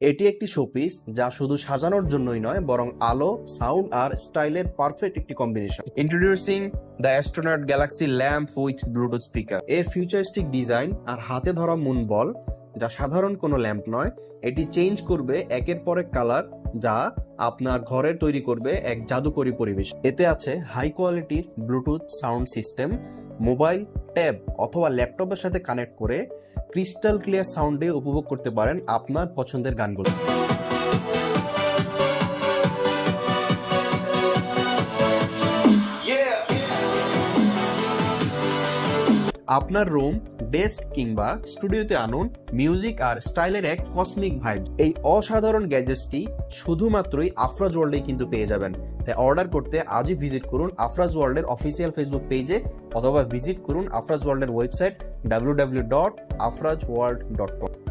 এটি একটি শোপিস যা শুধু সাজানোর জন্যই নয়, বরং আলো সাউন্ড আর স্টাইলের পারফেক্ট একটি combination introducing the astronaut galaxy lamp with Bluetooth speaker এর ফিউচারিস্টিক ডিজাইন আর হাতে ধরা মুন বল যা সাধারণ কোনো ল্যাম্প নয়, এটি চেঞ্জ করবে একের পর এক কালার যা আপনার ঘরে তৈরি করবে এক জাদুকরী পরিবেশ। এতে আছে হাই কোয়ালিটির Bluetooth sound system mobile tab অথবা ল্যাপটপের সাথে কানেক্ট করে ক্রিস্টাল ক্লিয়ার সাউন্ডে উপভোগ করতে পারেন আপনার পছন্দের গানগুলো। আপনার রুম, ডেস্ক কিংবা স্টুডিওতে আনুন মিউজিক আর স্টাইলের এক কসমিক ভাইব। এই অসাধারণ গ্যাজেটসটি শুধুমাত্রই আফরাজ ওয়ার্ল্ডে কিন্তু পেয়ে যাবেন। তাই অর্ডার করতে আজই ভিজিট করুন আফরাজ ওয়ার্ল্ডের অফিসিয়াল ফেসবুক পেজে অথবা ভিজিট করুন আফরাজ ওয়ার্ল্ডের website W W dot Afraz world dot com